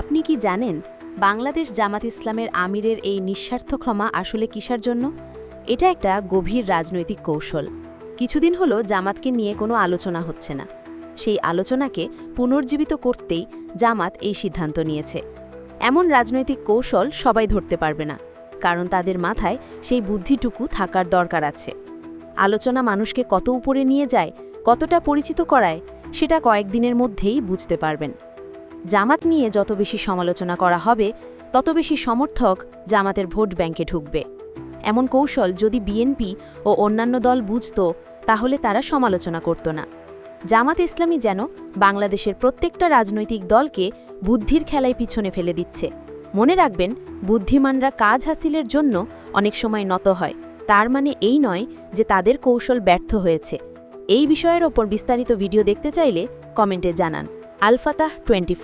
আপনি কি জানেন বাংলাদেশ জামাত ইসলামের আমিরের এই নিঃস্বার্থ ক্ষমা আসলে কিসার জন্য? এটা একটা গভীর রাজনৈতিক কৌশল। কিছুদিন হলো জামাতকে নিয়ে কোনো আলোচনা হচ্ছে না। সেই আলোচনাকে পুনর্জীবিত করতেই জামাত এই সিদ্ধান্ত নিয়েছে। এমন রাজনৈতিক কৌশল সবাই ধরতে পারবে না, কারণ তাদের মাথায় সেই বুদ্ধিটুকু থাকার দরকার আছে। আলোচনা মানুষকে কত উপরে নিয়ে যায়, কতটা পরিচিত করায়, সেটা কয়েকদিনের মধ্যেই বুঝতে পারবেন। জামাত নিয়ে যত বেশি সমালোচনা করা হবে, তত বেশি সমর্থক জামাতের ভোট ব্যাংকে ঢুকবে। এমন কৌশল যদি বিএনপি ও অন্যান্য দল বুঝত, তাহলে তারা সমালোচনা করত না। জামাত ইসলামী যেন বাংলাদেশের প্রত্যেকটা রাজনৈতিক দলকে বুদ্ধির খেলায় পিছনে ফেলে দিচ্ছে। মনে রাখবেন, বুদ্ধিমানরা কাজ হাসিলের জন্য অনেক সময় নত হয়। তার মানে এই নয় যে তাদের কৌশল ব্যর্থ হয়েছে। এই বিষয়ের ওপর বিস্তারিত ভিডিও দেখতে চাইলে কমেন্টে জানান। আলফাতাহ টোয়েন্টি